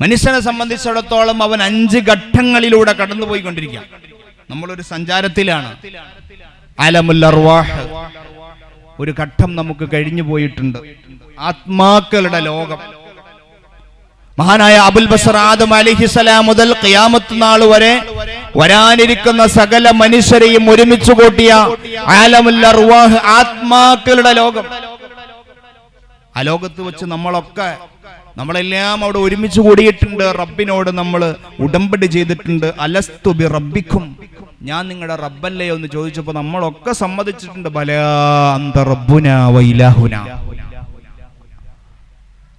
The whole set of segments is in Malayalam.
മനുഷ്യനെ സംബന്ധിച്ചിടത്തോളം അവൻ അഞ്ച് ഘട്ടങ്ങളിലൂടെ കടന്നുപോയിക്കൊണ്ടിരിക്കുക. നമ്മളൊരു സഞ്ചാരത്തിലാണ്. അലമുല്ലർവാഹ് ഒരു ഘട്ടം നമുക്ക് കഴിഞ്ഞു പോയിട്ടുണ്ട്. ആത്മാക്കളുടെ ലോകം. മഹാനായ അബുൽ ബസർ ആദം അലിഹിസലാം മുതൽ ഖിയാമത്ത് നാൾ വരെ വരാനിരിക്കുന്ന സകല മനുഷ്യരെയും ഒരുമിച്ച് കൂട്ടിയ ആലമുൽ അർവാഹ് ആത്മാക്കളുടെ ലോകം. ആ ലോകത്ത് വെച്ച് നമ്മളൊക്കെ നമ്മളെല്ലാം അവിടെ ഒരുമിച്ച് കൂടിയിട്ടുണ്ട്. റബ്ബിനോട് നമ്മൾ ഉടമ്പടി ചെയ്തിട്ടുണ്ട്. അലസ്തു ബി റബ്ബിക്കും. ഞാൻ നിങ്ങളുടെ റബ്ബല്ലേ എന്ന് ചോദിച്ചപ്പോൾ നമ്മളൊക്കെ സമ്മതിച്ചിട്ടുണ്ട്. ബല അന്ത റബ്ബുന വ ഇലാഹുന.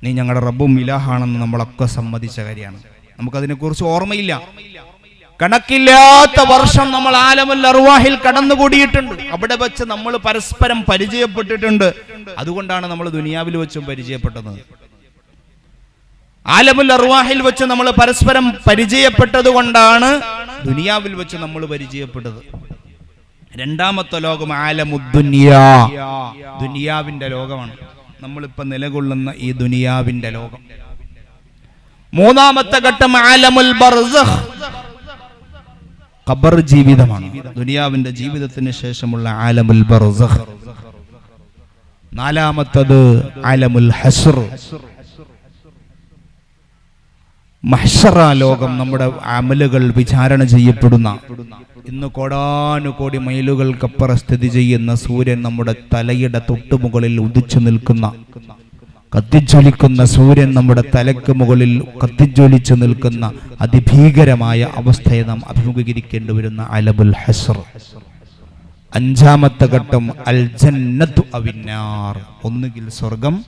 നീ ഞങ്ങളുടെ റബ്ബും ഇലാഹാണെന്ന് നമ്മളൊക്കെ സമ്മതിച്ച കാര്യമാണ്. നമുക്കതിനെക്കുറിച്ച് ഓർമ്മയില്ല. കണക്കില്ലാത്ത വർഷം നമ്മൾ ആലമുൽ അറുവാഹിൽ കടന്നുകൂടിയിട്ടുണ്ട്. അവിടെ വെച്ച് നമ്മൾ പരസ്പരം പരിചയപ്പെട്ടിട്ടുണ്ട്. അതുകൊണ്ടാണ് നമ്മൾ ദുനിയാവിൽ വെച്ചും പരിചയപ്പെട്ടത്. ആലമുൽ അർവാഹിൽ വെച്ച് നമ്മൾ പരസ്പരം പരിചയപ്പെട്ടത് കൊണ്ടാണ് ദുനിയാവിൽ വെച്ച് നമ്മൾ പരിചയപ്പെട്ടത്. രണ്ടാമത്തെ ലോകം ആലമുദ്ദുനിയാ ദുനിയാവിന്റെ ലോകമാണ്. നമ്മളിപ്പോ നിലകൊള്ളുന്ന ഈ ദുനിയാവിന്റെ ലോകം. മൂന്നാമത്തെ ഘട്ടം ആലമുൽ ബർസഖ്. ഖബർ ജീവിതമാണ്. ദുനിയാവിന്റെ ജീവിതത്തിന് ശേഷമുള്ള ആലമുൽ ബർസഖ്. നാലാമത്തത് ആലമുൽ ഹസ്ർ. മഹ്ഷറ ലോകം നമ്മുടെ അമലുകൾ വിചാരണ ചെയ്യപ്പെടുന്ന ഇന്ന് കോടാനുകോടി മൈലുകൾക്കപ്പുറം സ്ഥിതി ചെയ്യുന്ന സൂര്യൻ നമ്മുടെ തലയുടെ തൊട്ടുമുകളിൽ ഉദിച്ചു നിൽക്കുന്ന കത്തിജ്വലിക്കുന്ന സൂര്യൻ നമ്മുടെ തലയ്ക്ക് മുകളിൽ കത്തിജ്വലിച്ചു നിൽക്കുന്ന അതിഭീകരമായ അവസ്ഥയെ നാം അഭിമുഖീകരിക്കേണ്ടി വരുന്ന അലബുൽ ഹസർ. അഞ്ചാമത്തെ ഘട്ടം അൽ ജന്നത്തു അവിന്നാർ. ഒന്നുകിൽ സ്വർഗം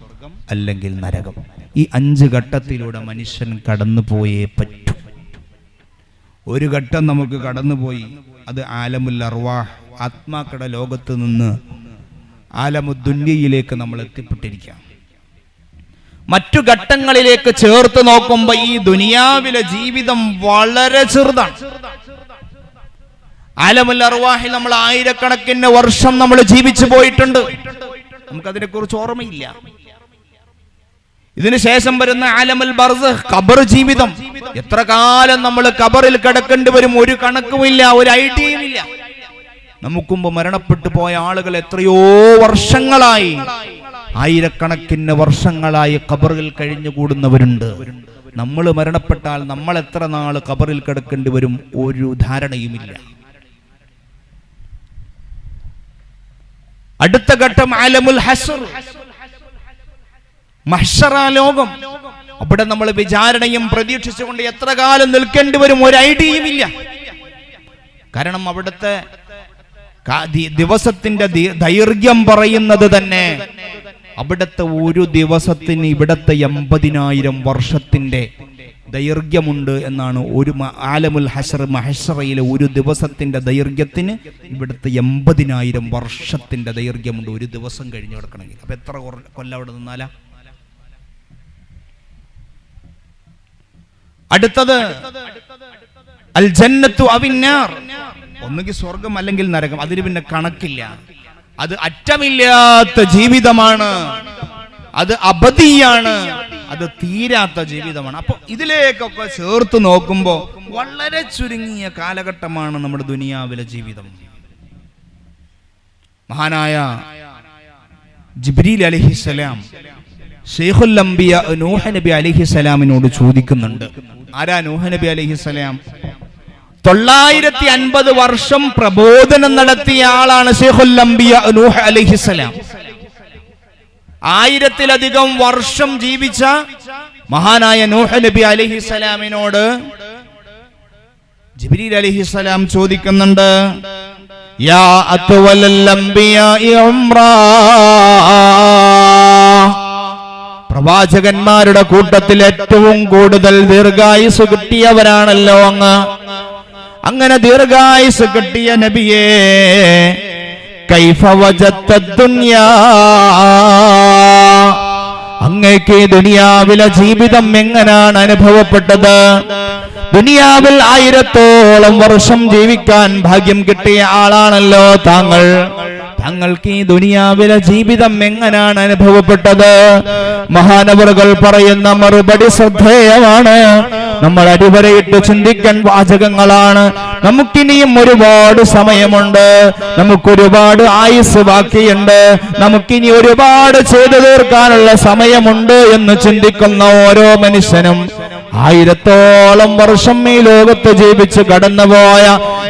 അല്ലെങ്കിൽ നരകം. ഈ അഞ്ച് ഘട്ടത്തിലൂടെ മനുഷ്യൻ കടന്നുപോയേ പറ്റൂ. ഒരു ഘട്ടം നമുക്ക് കടന്നുപോയി അത് ആലമുൽ അർവാഹ് ആത്മാക്കളുടെ ലോകത്ത് നിന്ന് ആലമുദ്ദുന്യയിലേക്ക് നമ്മൾ എത്തിപ്പെട്ടിരിക്കാം മറ്റു ഘട്ടങ്ങളിലേക്ക് ചേർത്ത് നോക്കുമ്പോൾ ഈ ദുനിയാവിലെ ജീവിതം വളരെ ചെറുതാണ്. ആലമുൽ അർവാഹിൽ നമ്മൾ ആയിരക്കണക്കിന് വർഷം നമ്മൾ ജീവിച്ചു പോയിട്ടുണ്ട്. നമുക്കതിനെ കുറിച്ച് ഓർമ്മയില്ല. ഇതിനു ശേഷം വരുന്ന ആലമൽ ബർസ് ഖബർ ജീവിതം. എത്ര കാലം നമ്മൾ ഖബറിൽ കിടക്കേണ്ടി വരും? ഒരു കണക്കുമില്ല ഒരു ഐഡിയയും ഇല്ല നമുക്കുമ്പ് മരണപ്പെട്ടു പോയ ആളുകൾ എത്രയോ വർഷങ്ങളായി. ആയിരക്കണക്കിന് വർഷങ്ങളായി ഖബറിൽ കഴിഞ്ഞുകൂടുന്നവരുണ്ട്. നമ്മൾ മരണപ്പെട്ടാൽ നമ്മൾ എത്ര നാൾ ഖബറിൽ കിടക്കേണ്ടി വരും? ഒരു ധാരണയുമില്ല. അടുത്ത ഘട്ടം ആലമുൽ ഹസർ. മഹ്ഷറ ലോകം. അവിടെ നമ്മൾ വിചാരണയും പ്രതീക്ഷിച്ചുകൊണ്ട് എത്ര കാലം നിൽക്കേണ്ടി വരും ഒരു ഐഡിയയും ഇല്ല. കാരണം അവിടുത്തെ ദിവസത്തിന്റെ ദൈർഘ്യം പറയുന്നത് തന്നെ അവിടുത്തെ ഒരു ദിവസത്തിന് ഇവിടത്തെ എൺപതിനായിരം വർഷത്തിന്റെ ദൈർഘ്യമുണ്ട് എന്നാണ് ഒരു ആലമുൽ ഹസർ മഹസറയിലെ ഒരു ദിവസത്തിന്റെ ദൈർഘ്യത്തിന് ഇവിടുത്തെ എൺപതിനായിരം വർഷത്തിന്റെ ദൈർഘ്യമുണ്ട്. ഒരു ദിവസം കഴിഞ്ഞു കിടക്കണമെങ്കിൽ അപ്പൊ എത്ര കൊല്ലം അവിടെ നിന്നാലാ? അടുത്തത് അൽ ജന്നത്തു അവിന്നാർ. ഒന്നുകിൽ സ്വർഗം അല്ലെങ്കിൽ നരകം അതിന് പിന്നെ കണക്കില്ല. അത് അറ്റമില്ലാത്ത ജീവിതമാണ്. അത് അബദിയാണ് അത് തീരാത്ത ജീവിതമാണ്. അപ്പൊ ഇതിലേക്കൊക്കെ ചേർത്ത് നോക്കുമ്പോ വളരെ ചുരുങ്ങിയ കാലഘട്ടമാണ് നമ്മുടെ ദുനിയാവിലെ ജീവിതം. മഹാനായ ജിബ്രീൽ അലിഹിസലാം ഷെയ്ഖുൽ അംബിയ നൂഹ നബി അലിഹിസലാമിനോട് ചോദിക്കുന്നുണ്ട്. ആരാ നൂഹ നബി അലിഹിസലാം തൊള്ളായിരത്തി അൻപത് വർഷം പ്രബോധനം നടത്തിയ ആളാണ് ഷെയ്ഖുൽ അലിഹിസലാം ആയിരത്തിലധികം വർഷം ജീവിച്ച മഹാനായ നൂഹ നബി അലഹിസ്സലാമിനോട് ജിബ്രീൽ അലഹിസ്സലാം ചോദിക്കുന്നുണ്ട് യാ അത്വലൽ അംബിയാഇ ഉംറാ? പ്രവാചകന്മാരുടെ കൂട്ടത്തിൽ ഏറ്റവും കൂടുതൽ ദീർഘായുസ് കിട്ടിയവരാണല്ലോ അങ്ങ്. അങ്ങനെ ദീർഘായുസ് കിട്ടിയ നബിയേ അങ്ങേക്ക് ദുനിയാവിലെ ജീവിതം എങ്ങനാണ് അനുഭവപ്പെട്ടത്? ദുനിയാവിൽ ആയിരത്തോളം വർഷം ജീവിക്കാൻ ഭാഗ്യം കിട്ടിയ ആളാണല്ലോ താങ്കൾ. തങ്ങൾക്ക് ഈ ദുനിയാവിലെ ജീവിതം എങ്ങനെയാണ് അനുഭവപ്പെട്ടത്? മഹാനവറുകൾ പറയുന്ന മറുപടി ശ്രദ്ധേയമാണ്. നമ്മൾ അടിവരയിട്ട് ചിന്തിക്കാൻ വാചകങ്ങളാണ്. നമുക്കിനിയും ഒരുപാട് സമയമുണ്ട്. നമുക്കൊരുപാട് ആയുസ് ബാക്കിയുണ്ട്. നമുക്കിനി ഒരുപാട് ചെയ്തു തീർക്കാനുള്ള സമയമുണ്ട് എന്ന് ചിന്തിക്കുന്ന ഓരോ മനുഷ്യനും ആയിരത്തോളം വർഷം ഈ ലോകത്ത് ജീവിച്ച് കടന്നുപോയ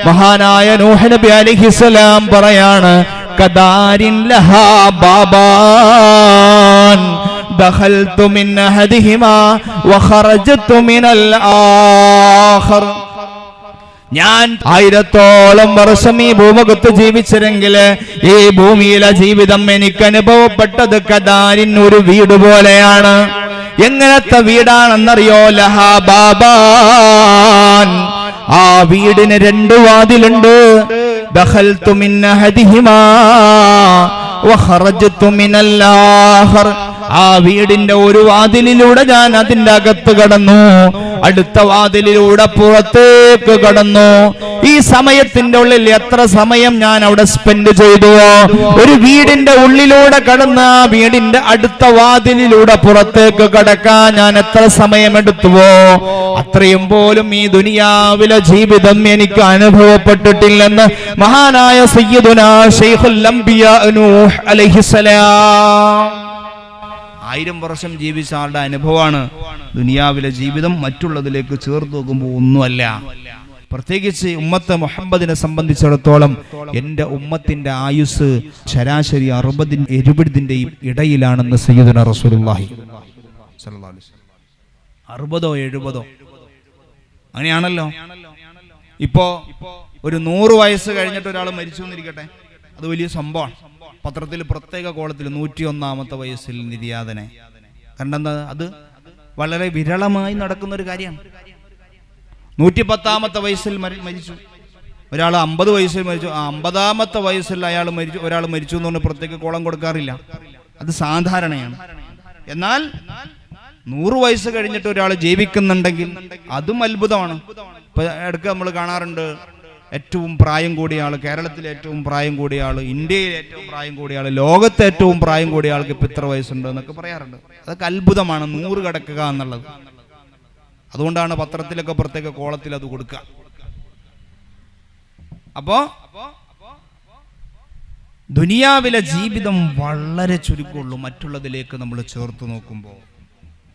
മഹാനായ നൂഹ് നബി അലിഹിസലാം പറയാണ് കദാരിൻ ലഹാ ബാബാൻ دخلت من أحدهما وخرجت من الآخر ഞാൻ ആയിരത്തോളം വർഷം ഈ ഭൂമുഖത്ത് ജീവിച്ചിരെങ്കിൽ ഈ ഭൂമിയിലെ ജീവിതം എനിക്ക് അനുഭവപ്പെട്ടത് കദാരിൻ ഒരു വീട് പോലെയാണ് എങ്ങനത്തെ വീടാണെന്നറിയോ ലഹാ ബാബാൻ ആ വീടിന് രണ്ട് വാതിലുണ്ട് ദഖൽതു من أحدهما وخرجت من الآخر. ആ വീടിന്റെ ഒരു വാതിലിലൂടെ ഞാൻ അതിന്റെ അകത്ത് കടന്നു. അടുത്ത വാതിലിലൂടെ പുറത്തേക്ക് കടന്നു. ഈ സമയത്തിന്റെ ഉള്ളിൽ എത്ര സമയം ഞാൻ അവിടെ സ്പെൻഡ് ചെയ്തു? ഒരു വീടിന്റെ ഉള്ളിലൂടെ കടന്ന് ആ വീടിന്റെ അടുത്ത വാതിലിലൂടെ പുറത്തേക്ക് കടക്കാൻ ഞാൻ എത്ര സമയം എടുത്തുവോ? അത്രയും പോലും ഈ ദുനിയാവിലെ ജീവിതം എനിക്ക് അനുഭവപ്പെട്ടിട്ടില്ലെന്ന് മഹാനായ സയ്യിദുന ഷെയ്ഖുൽ അംബിയ അലൈഹിസ്സലാം. ആയിരം വർഷം ജീവിച്ച ആളുടെ അനുഭവമാണ്. ദുനിയാവിലെ ജീവിതം മറ്റുള്ളതിലേക്ക് ചേർത്ത് നോക്കുമ്പോൾ ഒന്നുമല്ല. പ്രത്യേകിച്ച് ഉമ്മത്ത് മുഹമ്മദിനെ സംബന്ധിച്ചിടത്തോളം എന്റെ ഉമ്മത്തിന്റെ ആയുസ് ശരാശരി അറുപതിൻ എഴുപതിന്റെയും ഇടയിലാണെന്ന് സയ്യിദുന റസൂലുള്ളാഹി. അറുപതോ എഴുപതോ? അങ്ങനെയാണല്ലോ. ഇപ്പോ ഒരു നൂറ് വയസ്സ് കഴിഞ്ഞിട്ട് ഒരാൾ മരിച്ചു എന്നിരിക്കട്ടെ അത് വലിയ സംഭവമാണ്. പത്രത്തിൽ പ്രത്യേക കോളത്തിൽ നൂറ്റി ഒന്നാമത്തെ വയസ്സിൽ നിര്യാതനെ. കണ്ടെന്താ അത്? വളരെ വിരളമായി നടക്കുന്ന ഒരു കാര്യമാണ് നൂറ്റി പത്താമത്തെ വയസ്സിൽ മരിച്ചു. ഒരാൾ അമ്പത് വയസ്സിൽ മരിച്ചു. ആ അമ്പതാമത്തെ വയസ്സിൽ അയാൾ മരിച്ചു ഒരാൾ മരിച്ചു എന്ന് പറഞ്ഞ് പ്രത്യേക കോളം കൊടുക്കാറില്ല. അത് സാധാരണയാണ്. എന്നാൽ നൂറ് വയസ്സ് കഴിഞ്ഞിട്ട് ഒരാൾ ജീവിക്കുന്നുണ്ടെങ്കിൽ അതും അത്ഭുതമാണ്. ഇപ്പൊ ഇടയ്ക്ക് നമ്മൾ കാണാറുണ്ട് ഏറ്റവും പ്രായം കൂടിയ ആൾ കേരളത്തിലെ ഏറ്റവും പ്രായം കൂടിയ ആൾ ഇന്ത്യയിൽ ഏറ്റവും പ്രായം കൂടിയ ആൾ ലോകത്തെ ഏറ്റവും പ്രായം കൂടിയ ആൾക്ക് ഇപ്പൊ ഇത്ര വയസ്സുണ്ട് എന്നൊക്കെ പറയാറുണ്ട്. അതൊക്കെ അത്ഭുതമാണ് നൂറ് കിടക്കുക എന്നുള്ളത്. അതുകൊണ്ടാണ് പത്രത്തിലൊക്കെ പ്രത്യേക കോളത്തിൽ അത് കൊടുക്കുക അപ്പോ ദുനിയാവിലെ ജീവിതം വളരെ ചുരുക്കമുള്ളൂ. മറ്റുള്ളതിലേക്ക് നമ്മൾ ചേർത്ത് നോക്കുമ്പോൾ